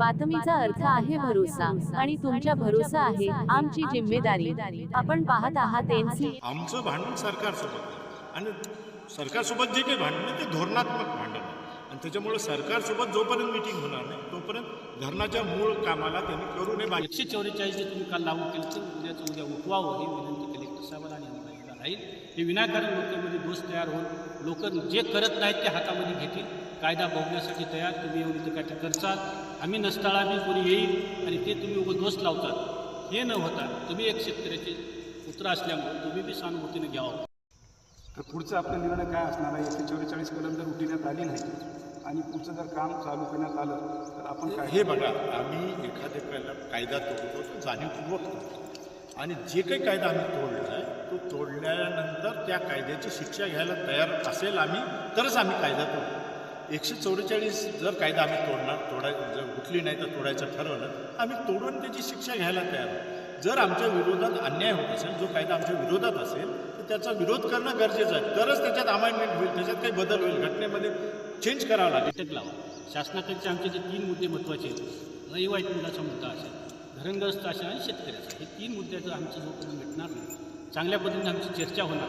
बातमीचा अर्थ आहे भरोसा आणि तुमच्या भरोसा आहे आमची जिम्मेदारी. आपण पाहत आहात एनसी. आमचं भांडण सरकारसोबत आहे. आणि सरकारसोबत जे काही भांडण ते धोरणात्मक भांडण आहे. आणि त्याच्यामुळे सरकारसोबत जोपर्यंत मिटिंग होणार नाही तोपर्यंत धरणाच्या मूळ कामाला त्यांनी करू नये. एकशे चौवेचाळीस जे तुम्ही काल लागू केलं ते उद्याचं उद्या उठवावं ही विनंती कलेक्टर साहेबांना आणि राहील. हे विनाकारण लोकांमध्ये दोष तयार होऊन लोक जे करत नाहीत ते हातामध्ये घेतील. कायदा बघण्यासाठी तयार तुम्ही एवढी तर काय करचाल आम्ही नसताळा बी कोणी येईल आणि ते तुम्ही दोष लावतात. हे न होता तुम्ही एक शेतकऱ्याचे पुत्र असल्यामुळे तुम्ही बी सहानुभूतीने घ्यावं. तर पुढचा आपला निर्णय काय असणार आहे? एकशे चौवेचाळीस कलम जर उठवण्यात आली नाही आणि पुढचं जर काम चालू करण्यात आलं तर आपण काय हे बघा आम्ही एखाद्या कायदा कायदा तोडतो तो जाणीवपूर्वक तोडतो. आणि जे काही कायदा आम्ही तोडला आहे तो तोडल्यानंतर त्या कायद्याची शिक्षा घ्यायला तयार असेल आम्ही तरच आम्ही कायदा तोडतो. एकशे चौवेचाळीस जर कायदा आम्ही तोडणार तोडाय जर उठली नाही तर तोडायचं ठरवलं आम्ही तोडून त्याची शिक्षा घ्यायला तयार जर आमच्या विरोधात अन्याय होत असेल जो कायदा आमच्या विरोधात असेल तर त्याचा विरोध करणं गरजेचं आहे. तरच त्याच्यात अमाइंडमेंट होईल त्याच्यात काही बदल होईल. घटनेमध्ये चेंज करावं लागेल. टेक लावा. शासनाकडचे आमचे जे तीन मुद्दे महत्त्वाचे आहेत लई वाईट मुद्दा असेल धरणग्रस्त असेल आणि शेतकऱ्याचा. हे तीन मुद्द्याचं आमचं जोपर्यंत भेटणार नाही चांगल्या पद्धतीने आमची चर्चा होणार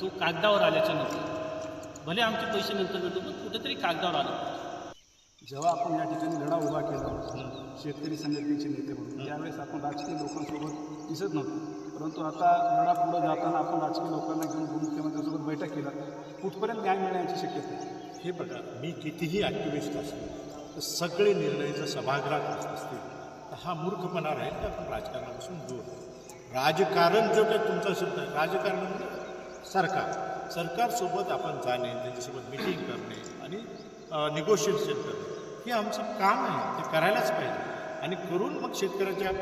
तो कागदावर आल्याच्यानंतर भले आमचे पैसे नंतर भेटू पण कुठेतरी कागदावर आलं. जेव्हा आपण या ठिकाणी लढा उभा केला शेतकरी संघटनेचे नेते म्हणून त्यावेळेस आपण राजकीय लोकांसोबत दिसत नव्हतो. परंतु आता लढा पुढे जाताना आपण राजकीय लोकांना घेऊन उपमुख्यमंत्र्यांसोबत बैठक केला. कुठपर्यंत न्याय मिळण्याची शक्यता आहे? हे बघा मी कितीही ॲक्टिव्हिस्ट असलो तर सगळे निर्णय जर सभागृहात होत असतील तर हा मूर्खपणा राहील की? आपण राजकारणापासून दूर. राजकारण जो काही तुमचा शब्द आहे राजकारण म्हणजे सरकार. सरकारसोबत आपण जाणे त्याच्यासोबत मिटिंग करणे आणि निगोशिएशन करणे हे आमचं काम आहे. ते करायलाच पाहिजे. आणि करून मग शेतकऱ्याच्या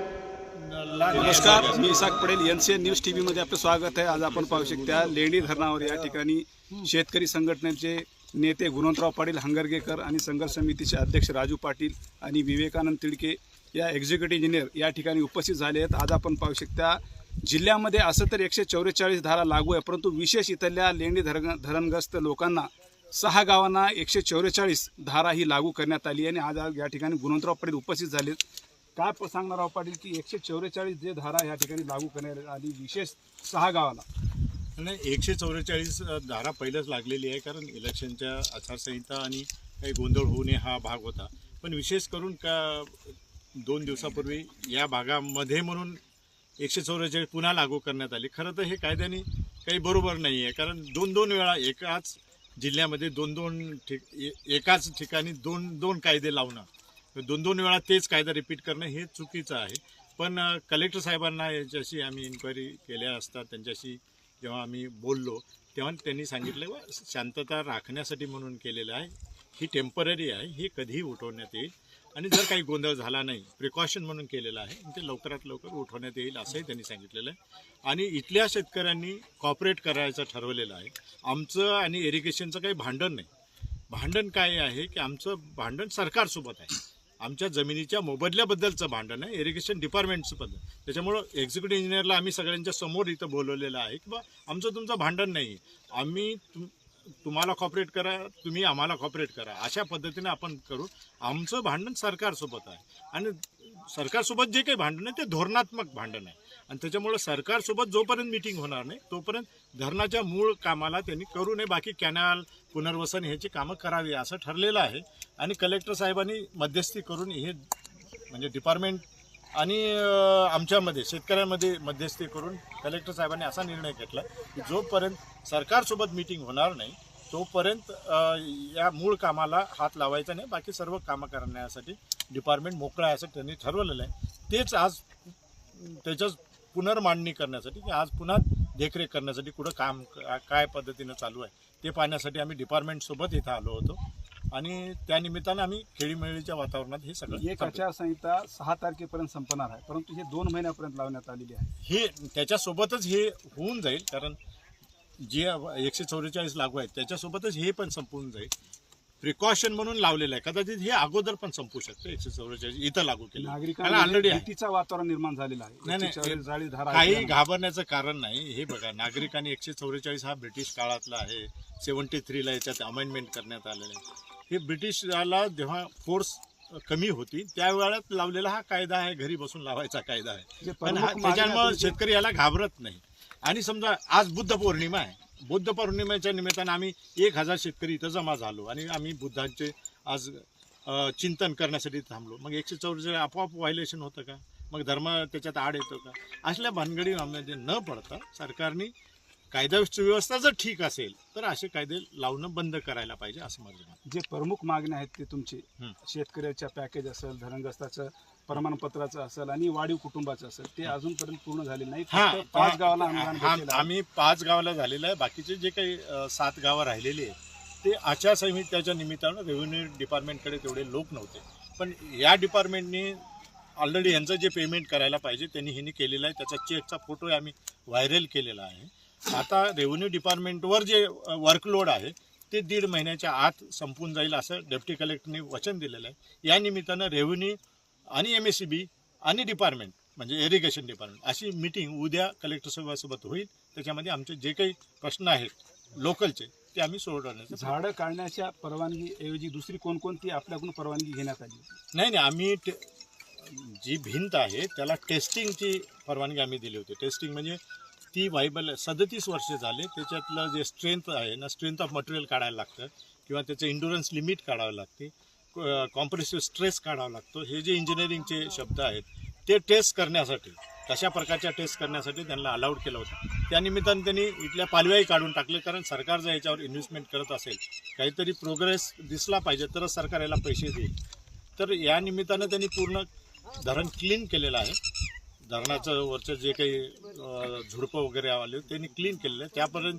नमस्कार मी Isak Padel N C N news T व्हीमध्ये आपलं स्वागत आहे. आज आपण पाहू शकता लेणी धरणावर या ठिकाणी शेतकरी संघटनेचे नेते गुणवंतराव पाटील हंगरगेकर आणि संघर्ष समितीचे अध्यक्ष राजू पाटील आणि विवेकानंद तिडके या एक्झिक्युटिव्ह इंजिनियर या ठिकाणी उपस्थित झाले आहेत. आज आपण पाहू शकता जिल्ह्यामध्ये असं तर एकशे चौवेचाळीस धारा लागू आहे परंतु विशेष इथल्या लेंडी धरण धरणग्रस्त लोकांना सहा गावांना एकशे चौवेचाळीस धारा ही लागू करण्यात आली आणि आज आज या ठिकाणी गुणवंतराव पाटील उपस्थित झाले. काय प- सांगणार आहोत पाटील की एकशे चौवेचाळीस जे धारा या ठिकाणी लागू करण्यात आली विशेष सहा गावाला? नाही एकशे चौवेचाळीस धारा पहिलंच लागलेली आहे कारण इलेक्शनच्या आचारसंहिता आणि काही गोंधळ होऊ नये हा भाग होता. पण विशेष करून का दोन दिवसापूर्वी या भागामध्ये म्हणून एकशे चौवेचाळीस पुन्हा लागू करण्यात आली. खरं तर हे कायद्याने काही बरोबर नाही आहे. कारण दोन दोन वेळा एकाच जिल्ह्यामध्ये दोन दोन ठिक ए- एकाच ठिकाणी दोन दोन कायदे लावणं दोन दोन वेळा तेच कायदा रिपीट करणं हे चुकीचं आहे. पण कलेक्टर साहेबांना याच्याशी आम्ही इन्क्वायरी केल्या असतात त्यांच्याशी जेव्हा आम्ही बोललो तेव्हा त्यांनी सांगितलं व शांतता राखण्यासाठी म्हणून केलेलं आहे. ही टेंपररी आहे. ही कधीही उठवण्यात येईल. आणि जर काही गोंधळ झाला नाही प्रिकॉशन म्हणून केलेलं आहे ते लवकरात लवकर उठवण्यात येईल असंही त्यांनी सांगितलेलं आहे. आणि इथल्या शेतकऱ्यांनी कॉपरेट करायचं ठरवलेलं आहे. आमचं आणि इरिगेशनचं काही भांडण नाही. भांडण काय आहे की आमचं भांडण सरकारसोबत आहे. आमच्या जमिनीच्या मोबदल्याबद्दलचं भांडण आहे इरिगेशन डिपार्टमेंटचं बद्दल त्याच्यामुळं एक्झिक्युटिव्ह इंजिनियरला आम्ही सगळ्यांच्या समोर इथं बोलवलेलं आहे की बा आमचं तुमचं भांडण नाही. आहे आम्ही तुम तुम्हाला कॉपरेट करा तुम्ही आम्हाला कॉपरेट करा. अशा पद्धतीने आपण करू. आमचं भांडण सरकारसोबत आहे. आणि सरकारसोबत जे काही भांडण आहे ते धोरणात्मक भांडण आहे. आणि त्याच्यामुळं सरकारसोबत जोपर्यंत मिटिंग होणार नाही तोपर्यंत धरणाच्या मूळ कामाला त्यांनी करू नये. बाकी कॅनल पुनर्वसन ह्याची कामं करावी असं ठरलेलं आहे. आणि कलेक्टर साहेबांनी मध्यस्थी करून हे म्हणजे डिपार्टमेंट आणि आमच्यामध्ये शेतकऱ्यांमध्ये मध्यस्थी करून कलेक्टर साहेबांनी असा निर्णय घेतला की जोपर्यंत सरकारसोबत मीटिंग होणार नाही तोपर्यंत या मूळ कामाला हात लावायचा नाही बाकी सर्व कामं करण्यासाठी डिपार्टमेंट मोकळा आहे असं त्यांनी ठरवलेलं आहे. तेच आज त्याच्याच पुनर्मांडणी करण्यासाठी की आज पुन्हा देखरेख करण्यासाठी कुठं काम काय पद्धतीनं चालू आहे ते पाहण्यासाठी आम्ही डिपार्टमेंटसोबत इथं आलो होतो. आणि त्या निमित्तानं आम्ही खेळीमेळीच्या वातावरणात हे सगळं एक करतो. आचारसंहिता सहा तारखेपर्यंत संपणार आहे परंतु हे दोन महिन्यापर्यंत लावण्यात आलेली आहे. हे त्याच्यासोबतच हे होऊन जाईल कारण जे एकशे चौवेचाळीस लागू आहेत त्याच्यासोबतच हे पण संपून जाईल. प्रिकॉशन म्हणून लावलेलं आहे कदाचित हे अगोदर पण संपू शकतं एकशे चौवेचाळीस इथं लागू केलं. नागरिकांना ऑलरेडी आहे. भीतीचं वातावरण निर्माण झालेलं आहे. नाही, नाही. 144 धारा काही आहे. घाबरण्याचं कारण नाही. हे बघा नागरिकांनी एकशे चौवेचाळीस हा ब्रिटिश काळातला आहे. सेवन्टी थ्रीला याच्यात अमेंडमेंट करण्यात आलेलं आहे. हे ब्रिटिशला जेव्हा फोर्स कमी होती त्या वेळात लावलेला हा कायदा आहे घरी बसून लावायचा कायदा आहे. पण हा- त्याच्यामुळे शेतकरी याला घाबरत नाही. आणि समजा आज बुद्ध पौर्णिमा आहे. बुद्ध पौर्णिमेच्या निमित्तानं आम्ही एक हजार शेतकरी इथं जमा झालो आणि आम्ही बुद्धांचे आज चिंतन करण्यासाठी थांबलो. मग एकशे चौवेचाळीस आपोआप व्हायलेशन होतं का? मग धर्म त्याच्यात आड येतो का? असल्या भानगडीमध्ये न पडता सरकारने कायदा सुव्यवस्था जर ठीक असेल तर असे कायदे लावणं बंद करायला पाहिजे असं माझं मत. जे प्रमुख मागण्या आहेत ते तुमचे. हं. शेतकऱ्याच्या पॅकेज असेल धरणग्रस्ताचं प्रमाणपत्राचं असेल आणि वाढीव कुटुंबाचं असेल ते अजूनपर्यंत पूर्ण झाले नाही. हा फक्त पाच गावाला अनुदान हा- भेटलेलं आहे. आम्ही पाच गावाला झालेलं आहे. बाकीचे जे काही अ, सात गावं राहिलेली आहेत ते आचारसंहितेच्या निमित्तानं रेव्हेन्यू डिपार्टमेंटकडे तेवढे लोक नव्हते. पण या डिपार्टमेंटनी ऑलरेडी यांचं जे पेमेंट करायला पाहिजे त्यांनी ह्यांनी केलेलं आहे. त्याचा चेकचा फोटो आम्ही व्हायरल केलेला आहे. आता रेव्हेन्यू डिपार्टमेंटवर जे वर्कलोड आहे ते दीड महिन्याच्या आत संपून जाईल असं डेप्टी कलेक्टरने वचन दिलेलं आहे. या निमित्तानं रेव्हेन्यू आणि एम एस सी बी आणि डिपार्टमेंट म्हणजे इरिगेशन डिपार्टमेंट अशी मिटिंग उद्या कलेक्टर साहेबासोबत होईल. त्याच्यामध्ये आमचे जे काही प्रश्न आहेत लोकलचे ते आम्ही सोडवण्याचा झाडं काढण्याच्या परवानगी ऐवजी दुसरी कोणकोणती आपल्याकडून परवानगी घेण्यात आली? नाही नाही आम्ही जी भिंत आहे त्याला टेस्टिंगची परवानगी आम्ही दिली होती. टेस्टिंग म्हणजे ती व्हायबल सदतीस वर्ष झाले. त्याच्यातलं जे स्ट्रेंथ आहे ना स्ट्रेंथ ऑफ मटेरियल काढायला लागतं किंवा त्याचं इंडुरन्स लिमिट काढावं लागते. कॉम्प्रेसिव्ह स्ट्रेस काढावा लागतो. हे जे इंजिनिअरिंगचे शब्द आहेत ते टेस्ट करण्यासाठी तशा प्रकारच्या टेस्ट करण्यासाठी त्यांना अलाउड केलं होतं. त्यानिमित्तानं त्यांनी इथल्या पालव्याही काढून टाकले. कारण सरकार जर याच्यावर इन्व्हेस्टमेंट करत असेल काहीतरी प्रोग्रेस दिसला पाहिजे तरच सरकार याला पैसे देईल. तर या निमित्तानं त्यांनी पूर्ण धरण क्लीन केलेलं आहे. धरणाचं वरचं जे काही झुडपं वगैरे आले त्यांनी क्लीन केलेलं. आहे त्यापर्यंत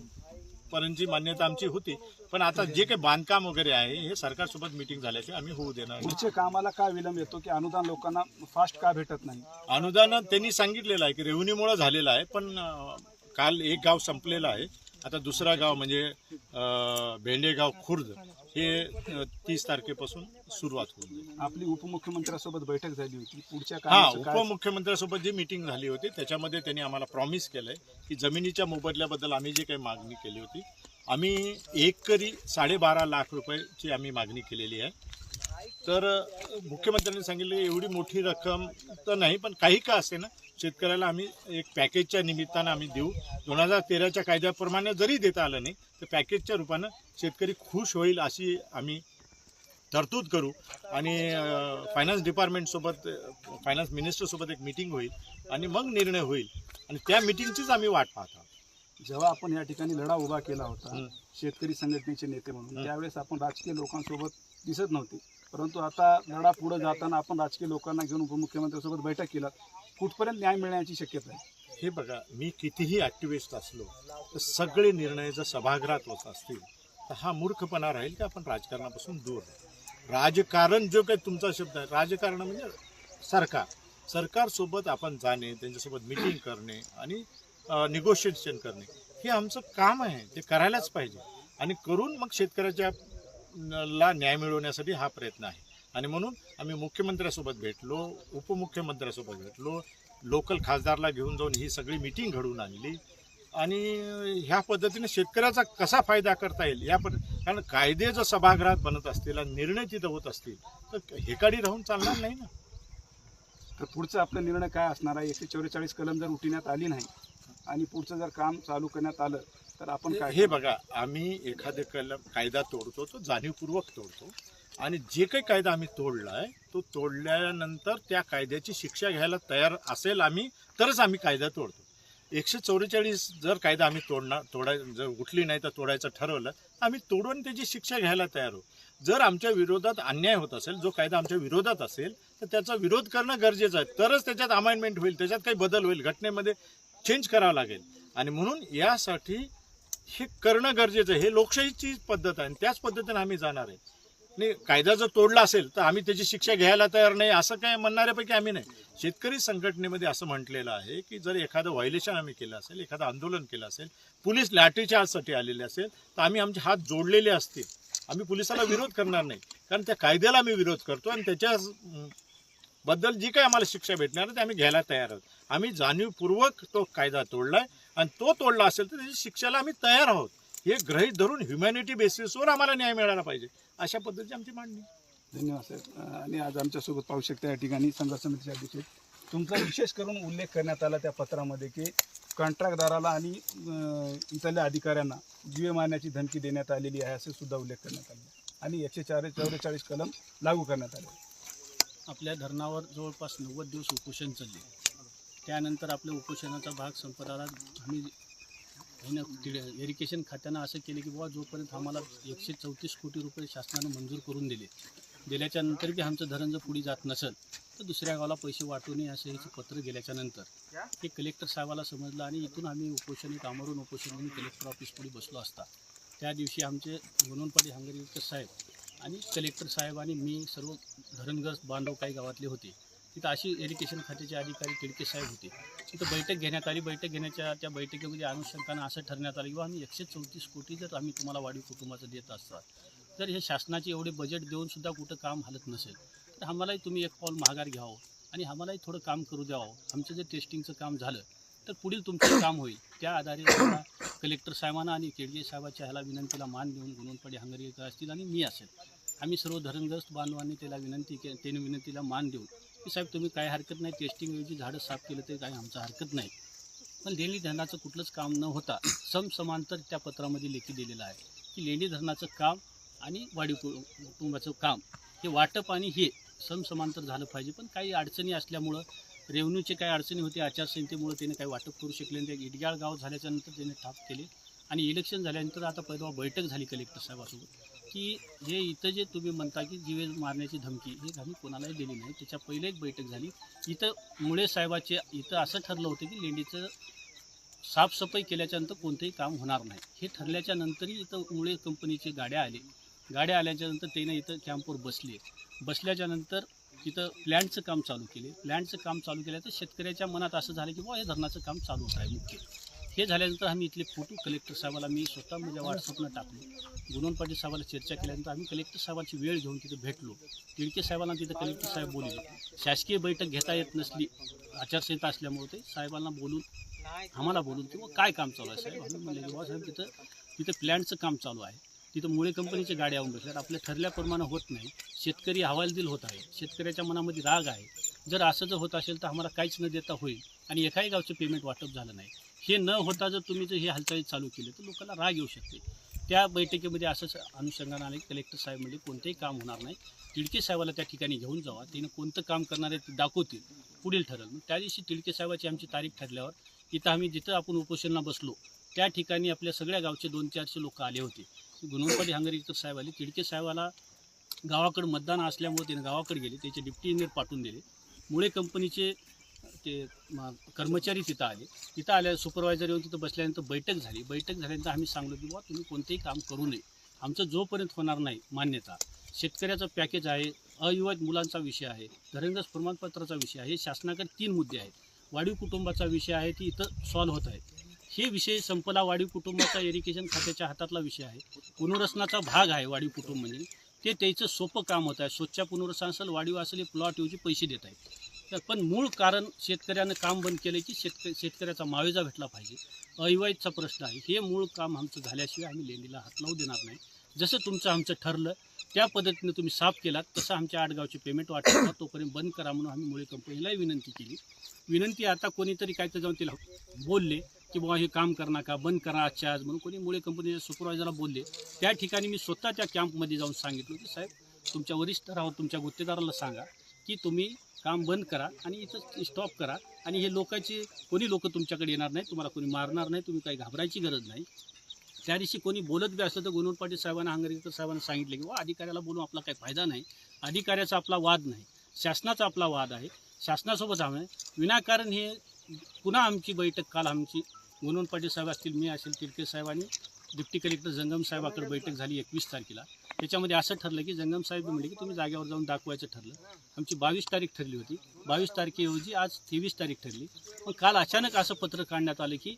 पर्यंतची मान्यता आमची होती. पण आता जे काही बांधकाम वगैरे आहे हे सरकारसोबत मिटिंग झाल्याचे आम्ही होऊ देणार. पुढच्या कामाला का विलंब येतो की अनुदान लोकांना फास्ट का भेटत नाही? अनुदान त्यांनी सांगितलेलं आहे की रेव्हेन्यूमुळे झालेलं आहे पण काल एक गाव संपलेलं आहे. आता दुसरा गाव म्हणजे भेंडेगाव खुर्द. हे तीस तारखेपासून सुरुवात होऊन जाईल. आपली उपमुख्यमंत्र्यांसोबत बैठक झाली होती. पुढच्या हा कामाचं काय उपमुख्यमंत्र्यांसोबत जी मीटिंग झाली होती त्याच्यामध्ये त्यांनी आम्हाला प्रॉमिस केलंय की जमिनीच्या मोबदल्याबद्दल आम्ही जी काही मागणी केली होती आम्ही एकरी साडेबारा लाख रुपयाची आम्ही मागणी केलेली आहे. तर अ, मुख्यमंत्र्यांनी सांगितलं एवढी मोठी रक्कम तर नाही पण काही का असे ना शेतकऱ्याला आम्ही एक पॅकेजच्या निमित्तानं आम्ही देऊ. दोन हजार तेराच्या कायद्याप्रमाणे जरी देता आलं नाही तर पॅकेजच्या रूपानं शेतकरी खुश होईल अशी आम्ही तरतूद करू. आणि फायनान्स डिपार्टमेंटसोबत फायनान्स मिनिस्टरसोबत एक मिटिंग होईल आणि मग निर्णय होईल. आणि त्या मिटिंगचीच आम्ही वाट पाहत आहोत. जेव्हा आपण या ठिकाणी लढा उभा केला होता. शेतकरी संघटनेचे नेते म्हणून. त्यावेळेस आपण राजकीय लोकांसोबत दिसत नव्हते. परंतु आता लढा पुढे जाताना आपण राजकीय लोकांना घेऊन उपमुख्यमंत्र्यांसोबत बैठक केला. कुठपर्यंत न्याय मिळण्याची शक्यता आहे? हे बघा मी कितीही ॲक्टिव्हिस्ट असलो तर सगळे निर्णय जर सभागृहात होत असतील तर हा मूर्खपणा राहील की आपण राजकारणापासून दूर राजकारण जो काही तुमचा शब्द आहे राजकारण म्हणजे सरकार. सरकारसोबत आपण जाणे त्यांच्यासोबत मिटिंग करणे आणि निगोशिएशन करणे हे आमचं काम आहे. ते करायलाच पाहिजे. आणि करून मग शेतकऱ्याच्या ला न्याय मिळवण्यासाठी हा प्रयत्न आहे. आणि म्हणून आम्ही मुख्यमंत्र्यासोबत भेटलो उपमुख्यमंत्र्यासोबत भेटलो लोकल खासदारला घेऊन जाऊन ही सगळी मिटिंग घडवून आणली. आणि ह्या पद्धतीने शेतकऱ्याचा कसा फायदा करता येईल या पद्ध कारण कायदे जर सभागृहात बनत असतील आणि निर्णय तिथं होत असतील तर हेकाडी राहून चालणार नाही ना. तर पुढचा आपला निर्णय काय असणार आहे? एकशे चौवेचाळीस कलम जर उठवण्यात आली नाही आणि पुढचं जर काम चालू करण्यात आलं तर आपण काय हे बघा आम्ही एखादे कलम कायदा तोडतो तो जाणीवपूर्वक तोडतो. आणि जे काही कायदा आम्ही तोडला आहे तो तोडल्यानंतर त्या कायद्याची शिक्षा घ्यायला तयार असेल आम्ही तरच आम्ही कायदा तोडतो. एकशे चौवेचाळीस जर कायदा आम्ही तोडणार तोडाय जर उठली नाही तर तोडायचं ठरवलं आम्ही तोडून त्याची शिक्षा घ्यायला तयार होऊ जर आमच्या विरोधात अन्याय होत असेल जो कायदा आमच्या विरोधात असेल तर त्याचा विरोध करणं गरजेचं आहे. तरच त्याच्यात अमाइनमेंट होईल त्याच्यात काही बदल होईल घटनेमध्ये चेंज करावं लागेल. आणि म्हणून यासाठी हे करणं गरजेचं आहे. हे लोकशाहीची पद्धत आहे आणि त्याच पद्धतीने आम्ही जाणार आहे. नाही कायदा जर तोडला असेल तर आम्ही त्याची शिक्षा घ्यायला तयार नाही असं काय म्हणणाऱ्यापैकी आम्ही नाही. शेतकरी संघटनेमध्ये असं म्हटलेलं आहे की जर एखादं व्हायलेशन आम्ही केलं असेल एखादं आंदोलन केलं असेल पोलीस लाठीचार्जसाठी आलेले असेल तर आम्ही आमचे हात जोडलेले असतील. आम्ही पोलिसाला विरोध करणार नाही. कारण त्या कायद्याला आम्ही विरोध करतो आणि त्याच्या बद्दल जी काही आम्हाला शिक्षा भेटणार ते आम्ही घ्यायला तयार आहोत. आम्ही जाणीवपूर्वक तो कायदा तोडलाय आणि तो तोडला असेल तर त्याची शिक्षेला आम्ही तयार आहोत. हे ग्रहित धरून ह्युमॅनिटी बेसिसवर आम्हाला न्याय मिळाला पाहिजे. अशा पद्धतीची आमची मांडणी. धन्यवाद साहेब आणि आज आमच्यासोबत पाहू शकता या ठिकाणी संघर्ष समितीचे अध्यक्ष. तुमचा विशेष करून उल्लेख करण्यात आला त्या पत्रामध्ये की कॉन्ट्रॅक्टदाराला आणि इथल्या अधिकाऱ्यांना जीवे मारण्याची धमकी देण्यात आलेली आहे असे सुद्धा उल्लेख करण्यात आले. आणि एकशे चार चौवेचाळीस कलम लागू करण्यात आले. आपल्या धरणावर जवळपास नव्वद दिवस उपोषण चालले. त्यानंतर आपल्या उपोषणाचा भाग संपत आला. इरिगेशन खात्यानं असं केलं की बाबा जोपर्यंत आम्हाला एकशे चौतीस कोटी रुपये शासनानं मंजूर करून दिले दिल्याच्या नंतर बी आमचं धरण जर पुढे जात नसेल तर दुसऱ्या गावाला पैसे वाटू नये असं याचं पत्र गेल्याच्यानंतर. हे कलेक्टर साहेबाला समजलं आणि इथून आम्ही उपोषण एक आमरून उपोषण म्हणून कलेक्टर ऑफिस पुढे बसलो असता. त्या दिवशी आमचे गुणवंतपाडी हंगरीकर साहेब आणि कलेक्टर साहेब आणि मी सर्व धरणग्रस्त बांधव काही गावातले होते. तिथं अशी एज्युकेशन खात्याचे अधिकारी तिडके साहेब होते. तिथं बैठक घेण्यात आली. बैठक घेण्याच्या त्या बैठकीमध्ये अनुषंगानं असं ठरण्यात आलं किंवा आम्ही एकशे चौतीस कोटी जर आम्ही तुम्हाला वाढीव कुटुंबाचं देत असतात तर हे शासनाचे एवढे बजेट देऊनसुद्धा कुठं काम हलत नसेल तर आम्हालाही तुम्ही एक पाऊल माघार घ्यावं आणि आम्हालाही थोडं काम करू द्यावं. आमचं जे टेस्टिंगचं काम झालं तर पुढील तुमचं काम होईल. त्या आधारे कलेक्टर साहेबांना आणि केडगे साहेबाच्या ह्याला विनंतीला मान देऊन गुणवंतपाडी हंगरेकर असतील आणि मी असेल. आम्ही सर्व धरणग्रस्त बांधवांनी त्याला विनंती के त्याने विनंतीला मान देऊन की साहेब तुम्ही काय हरकत नाही टेस्टिंगऐवजी झाडं साफ केलं तरी काही आमचं हरकत नाही. पण लेणी धरणाचं कुठलंच काम न होता समसमांतर त्या पत्रामध्ये लेखी दिलेलं आहे की लेणी धरणाचं काम आणि वाढीव कुटुंबाचं काम हे वाटप आणि हे समसमांतर झालं पाहिजे. पण काही अडचणी असल्यामुळं रेव्हन्यूचे काही अडचणी होते आचारसंहितेमुळे त्याने काही वाटप करू शकले नाही. ते इडग्याळ गाव झाल्याच्यानंतर त्याने ठाप केले. आणि इलेक्शन झाल्यानंतर आता पहिला बैठक झाली कलेक्टर साहेबासोबत. की हे इथं जे तुम्ही म्हणता की जीवे मारण्याची धमकी हे आम्ही कोणालाही दिली नाही. त्याच्या पहिले एक बैठक झाली. इथं मुळे साहेबाचे इथं असं ठरलं होतं की लेंडीचं साफसफाई केल्याच्यानंतर कोणतंही काम होणार नाही. हे ठरल्याच्या नंतरही इथं मुळे कंपनीचे गाड्या आले. गाड्या आल्याच्यानंतर त्यानं इथं कॅम्पवर बसले. बसल्याच्यानंतर तिथं प्लॅन्टचं काम चालू केले. प्लॅन्टचं काम चालू केलं तर शेतकऱ्याच्या मनात असं झालं की बुवा हे धरणाचं काम चालू होत आहे मुख्य. हे झाल्यानंतर आम्ही इथले फोटो कलेक्टर साहेबाला मी स्वतः माझ्या व्हॉट्सअपनं टाकले. गुणवंत पाटील साहेबाला चर्चा केल्यानंतर आम्ही कलेक्टर साहेबांची वेळ घेऊन तिथे भेटलो. तिडके साहेबांना तिथं कलेक्टर साहेब बोलले शासकीय बैठक घेता येत नसली आचारसंहिता असल्यामुळे ते साहेबांना बोलून आम्हाला बोलून किंवा काय काम चालू आहे? साहेब आम्ही म्हणले बाबा साहेब तिथं तिथं प्लॅनचं काम चालू आहे. तिथं मुळे कंपनीच्या गाड्या येऊन बसल्यात. आपल्या ठरल्याप्रमाणे होत नाही. शेतकरी हवालदिल होत आहे. शेतकऱ्याच्या मनामध्ये राग आहे. जर असं जर होत असेल तर आम्हाला काहीच न देता होईल आणि एकाही गावचं पेमेंट वाटप झालं नाही. हे न होता जर तुम्ही जर हे हालचाली चालू केले तर लोकांना राग येऊ शकते. त्या बैठकीमध्ये असंच अनुषंगानं आले कलेक्टर साहेब म्हणजे कोणतेही काम होणार नाही. तिडके साहेबाला त्या ठिकाणी घेऊन जावा. त्याने कोणतं काम करणार आहे ते दाखवतील पुढील ठरेल. मग त्या दिवशी तिडके साहेबाची आमची तारीख ठरल्यावर इथं आम्ही जिथं आपण उपोषणाला बसलो त्या ठिकाणी आपल्या सगळ्या गावचे दोन चारशे लोक आले होते. गुणवंतपाडी हंगरीकर साहेब आले. तिडके साहेबाला गावाकडे मतदान असल्यामुळे त्याने गावाकडे गेले. त्याचे डिप्टी इंजिनियर पाठवून दिले. मुळे कंपनीचे ते कर्मचारी तिथं आले. तिथं आल्या सुपरवायझर येऊन तिथं बसल्यानंतर बैठक झाली. बैठक झाल्यानंतर आम्ही सांगलो की बुवा तुम्ही कोणतेही काम करू नये. आमचं जोपर्यंत होणार नाही मान्यता शेतकऱ्याचं पॅकेज आहे अविवाहित मुलांचा विषय आहे धरणग्रस प्रमाणपत्राचा विषय आहे हे शासनाकडे तीन मुद्दे आहेत. वाढीव कुटुंबाचा विषय आहे ती इथं सॉल्व्ह होत आहे. हे विषय संपला वाढीव कुटुंबाचा इरिगेशन खात्याच्या हातातला विषय आहे. पुनर्वसनाचा भाग आहे वाढीव कुटुंब म्हणजे. ते त्याचं सोपं काम होत आहे. स्वच्छ पुनर्वसन असेल वाढीव असेल हे प्लॉट येऊचे पैसे देत आहेत. पण मूळ कारण शेतकऱ्यानं काम बंद केलं की शेतक शेतकऱ्याचा मावेजा भेटला पाहिजे. अविवाहितचा प्रश्न आहे. हे मूळ काम आमचं झाल्याशिवाय आम्ही लेणीला हात लावू देणार नाही. जसं तुमचं आमचं ठरलं त्या पद्धतीनं तुम्ही साफ केलात तसं आमच्या आडगावचे पेमेंट वाटलं तोपर्यंत बंद करा म्हणून आम्ही मुळे कंपनीलाही विनंती केली. विनंती आता कोणीतरी काय तर जाऊन तिला बोलले की बुवा हे काम करा का बंद करा आजच्या आज. म्हणून कोणी मुळे कंपनीच्या सुपरवायझरला बोलले. त्या ठिकाणी मी स्वतः त्या कॅम्पमध्ये जाऊन सांगितलं की साहेब तुमच्या वरिष्ठ राहून तुमच्या गुत्तेदाराला सांगा की तुम्ही काम बंद करा आणि इथं स्टॉप करा. आणि हे लोकांचे कोणी लोक तुमच्याकडे येणार नाही तुम्हाला कोणी मारणार नाही तुम्ही काही घाबरायची गरज नाही. त्या दिवशी कोणी बोलत बी असलं तर गुणवंत पाटील साहेबांना हंगरीकर साहेबांना सांगितले की वा अधिकाऱ्याला बोलून आपला काही फायदा नाही. अधिकाऱ्याचा आपला वाद नाही. शासनाचा आपला वाद आहे. शासनासोबत आम्ही विनाकारण हे पुन्हा आमची बैठक काल आमची गुणवंत पाटील साहेब असतील मी असेल तिरके साहेब आणि डिप्टी कलेक्टर जंगम साहेबाकडे बैठक झाली एकवीस तारखेला. त्याच्यामध्ये असं ठरलं की जंगम साहेब म्हणले की तुम्ही जागेवर जाऊन दाखवायचं ठरलं. आमची बावीस तारीख ठरली होती. बावीस तारखेऐवजी आज तेवीस तारीख ठरली. पण काल अचानक असं पत्र काढण्यात आलं की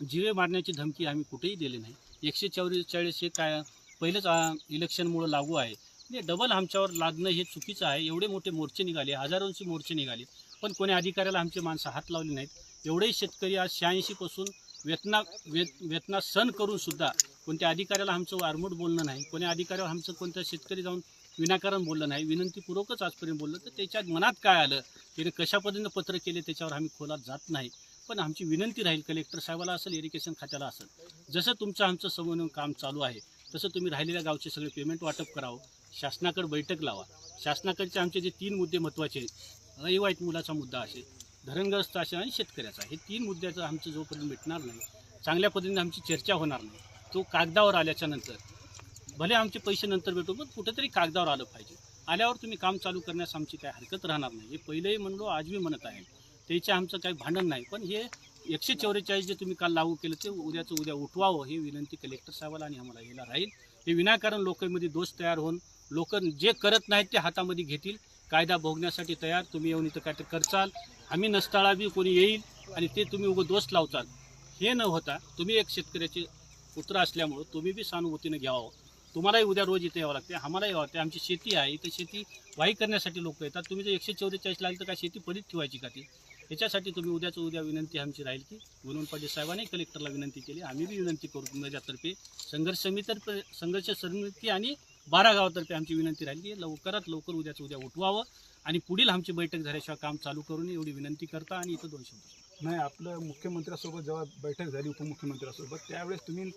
जिवे मारण्याची धमकी आम्ही कुठेही दिली नाही. एकशे चौवेचाळीस हे काय पहिलंच इलेक्शनमुळं लागू आहे. म्हणजे डबल आमच्यावर लागणं हे चुकीचं आहे. एवढे मोठे मोर्चे निघाले हजारोंचे मोर्चे निघाले. पण कोणी अधिकाऱ्याला आमचे माणसं हात लावले नाहीत. एवढेही शेतकरी आज शहाऐंशीपासून वेतना वेत वेतना सण करूनसुद्धा कोणत्या अधिकाऱ्याला आमचं वारमूट बोलणं नाही कोण्या अधिकाऱ्यावर आमचं कोणत्या शेतकरी जाऊन विनाकारण बोललं नाही विनंतीपूर्वकच आजपर्यंत बोललं तर त्याच्या मनात काय आलं? त्याने कशा पद्धतीनं पत्र केले त्याच्यावर आम्ही खोलात जात नाही. पण आमची विनंती राहील कलेक्टर साहेबाला असेल इरिगेशन खात्याला असेल जसं तुमचं आमचं समन्वय काम चालू आहे तसं तुम्ही राहिलेल्या गावचे सगळे पेमेंट वाटप करावं शासनाकडे बैठक लावा. शासनाकडचे आमचे जे तीन मुद्दे महत्त्वाचे आहेत मुलाचा मुद्दा असेल धरणग्रस्त असेल आणि शेतकऱ्याचा हे तीन मुद्द्याचं आमचं जोपर्यंत भेटणार नाही चांगल्या पद्धतीने आमची चर्चा होणार नाही. तो कागदावर आल्याच्यानंतर. भले आमचे पैसे नंतर भेटू पण कुठेतरी कागदावर आलं पाहिजे. आल्यावर तुम्ही काम चालू करण्यास आमची काय हरकत राहणार नाही. हे पहिलेही म्हणलो आज मी म्हणत आहे. त्याचे आमचं काही भांडण नाही पण हे एकशे चौवेचाळीस जे तुम्ही काल लागू केलं ते उद्याचं उद्या उठवावं ही विनंती कलेक्टर साहेबाला आणि आम्हाला यायला राहील. हे विनाकारण लोकांमध्ये दोष तयार होऊन लोक जे करत नाहीत ते हातामध्ये घेतील. कायदा भोगण्यासाठी तयार तुम्ही येऊन इथं काहीतरी करचाल. आम्ही नसताळा बी कोणी येईल आणि ते तुम्ही उगं दोष लावचाल. हे न होता तुम्ही एक शेतकऱ्याचे पुत्र असल्यामुळं तुम्ही बी सहानुभूतीनं घ्यावं. तुम्हालाही उद्या रोज इथे यावं लागते. आम्हालाही यावं लागते. आमची शेती आहे. इथं शेती वाही करण्यासाठी लोक येतात. तुम्ही जर एकशे चौवेचाळीस लागेल तर काय शेती पडीत ठेवायची का ती? याच्यासाठी तुम्ही उद्याचं उद्या विनंती आमची राहील की गुणवंत पाटील साहेबांनी कलेक्टरला विनंती केली. आम्ही बी विनंती करू माझ्यातर्फे संघर्ष समितीतर्फे संघर्ष समिती आणि बारा गावातर्फे आमची विनंती राहील की लवकरात लवकर उद्याचं उद्या उठवावं आणि पुढील आमची बैठक झाल्याशिवाय काम चालू करून एवढी विनंती करता आणि इथं दोन शब्द नाही आपलं मुख्यमंत्र्यासोबत जेव्हा बैठक झाली उपमुख्यमंत्र्यासोबत त्यावेळेस तुम्ही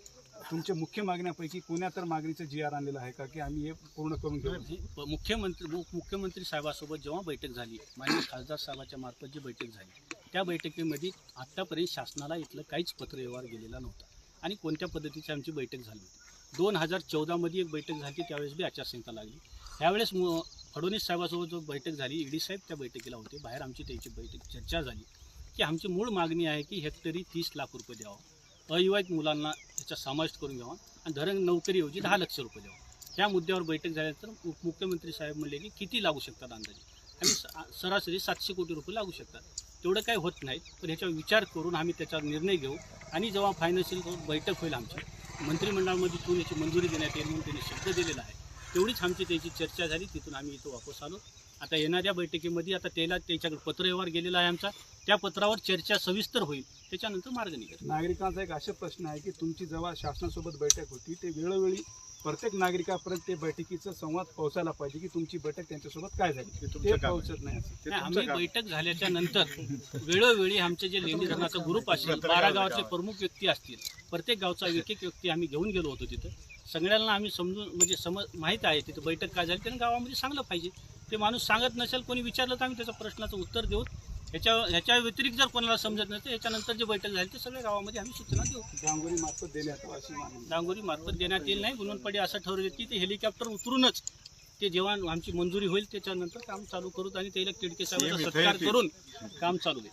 तुमच्या मुख्य मागण्यापैकी कोण्या तर मागणीचं जी आर आणलेलं आहे का? की आम्ही हे पूर्ण करून घेऊ? मुख्यमंत्री मुख्यमंत्री साहेबासोबत जेव्हा बैठक झाली माननीय खासदार साहेबाच्या मार्फत जी बैठक झाली त्या बैठकीमध्ये आत्तापर्यंत शासनाला इथलं काहीच पत्रव्यवहार गेलेला नव्हता. आणि कोणत्या पद्धतीची आमची बैठक झाली होती? दोन हजार चौदामध्ये एक बैठक झाली त्यावेळेस बी आचारसंहिता लागली. त्यावेळेस फडणवीस साहेबासोबत जो बैठक झाली ईडी साहेब त्या बैठकीला होते बाहेर आमची त्याची बैठक चर्चा झाली. की आमची मूळ मागणी आहे की हेक्टरी तीस लाख रुपये द्यावं. अविवाहित मुलांना याचा समावेश करून घ्यावा आणि धरण नोकरीऐवजी दहा लक्ष रुपये द्यावं. ह्या मुद्द्यावर बैठक झाल्यानंतर उपमुख्यमंत्री साहेब म्हणले की किती लागू शकतात अंदाजे? आणि स- सरासरी सातशे कोटी रुपये लागू शकतात. तेवढं काही होत नाही पण ह्याच्यावर विचार करून आम्ही त्याच्यावर निर्णय घेऊ आणि जेव्हा फायनान्शियल बैठक होईल आमची मंत्रिमंडळामध्ये तिथून याची मंजुरी देण्यात येईल म्हणून त्यांनी शब्द दिलेला आहे. तेवढीच आमची त्याची चर्चा झाली तिथून आम्ही इथं वापस आलो. आता येणाऱ्या बैठकीमध्ये आता त्याला त्याच्याकडे पत्रव्यवहार गेलेला आहे आमचा. त्या पत्रावर चर्चा सविस्तर होईल. त्याच्यानंतर मार्ग निघेल. नागरिकांचा एक असा प्रश्न आहे की तुमची जेव्हा शासनासोबत बैठक होती ते वेळोवेळी प्रत्येक नागरिकापर्यंत ते बैठकीचा संवाद पोहोचायला पाहिजे की तुमची बैठक त्यांच्यासोबत काय झाली? तुमचं ते. पोहोचत नाही असं. आम्ही. बैठक झाल्याच्यानंतर वेळोवेळी आमचे जे लेंडी धरणाचा ग्रुप असेल बारा गावाचे प्रमुख व्यक्ती असतील प्रत्येक गावचा एक एक व्यक्ती आम्ही घेऊन गेलो होतो तिथं. सगळ्यांना आम्ही समजून म्हणजे समज माहीत आहे तिथं बैठक काय झाली त्यानं गावामध्ये सांगलं पाहिजे. ते माणूस सांगत नसेल कोणी विचारलं तर आम्ही त्याच्या प्रश्नाचं उत्तर देऊ. ह्याच्या ह्याच्या व्यतिरिक्त जर कोणाला समजत नसेल याच्यानंतर जे बैठक झाली ते सगळ्या गावामध्ये आम्ही सूचना देऊ. डांगोरी मार्फत देण्यात यावं अशी मागणी. डांगोरी मार्फत देण्यात येईल नाही गुणवंतपडी असं ठरवलं की ते हेलिकॉप्टर उतरूनच ते जेव्हा आमची मंजुरी होईल त्याच्यानंतर काम चालू करू आणि त्याला तिडके साहेबांचा CM इथे सत्कार. करून काम चालू दे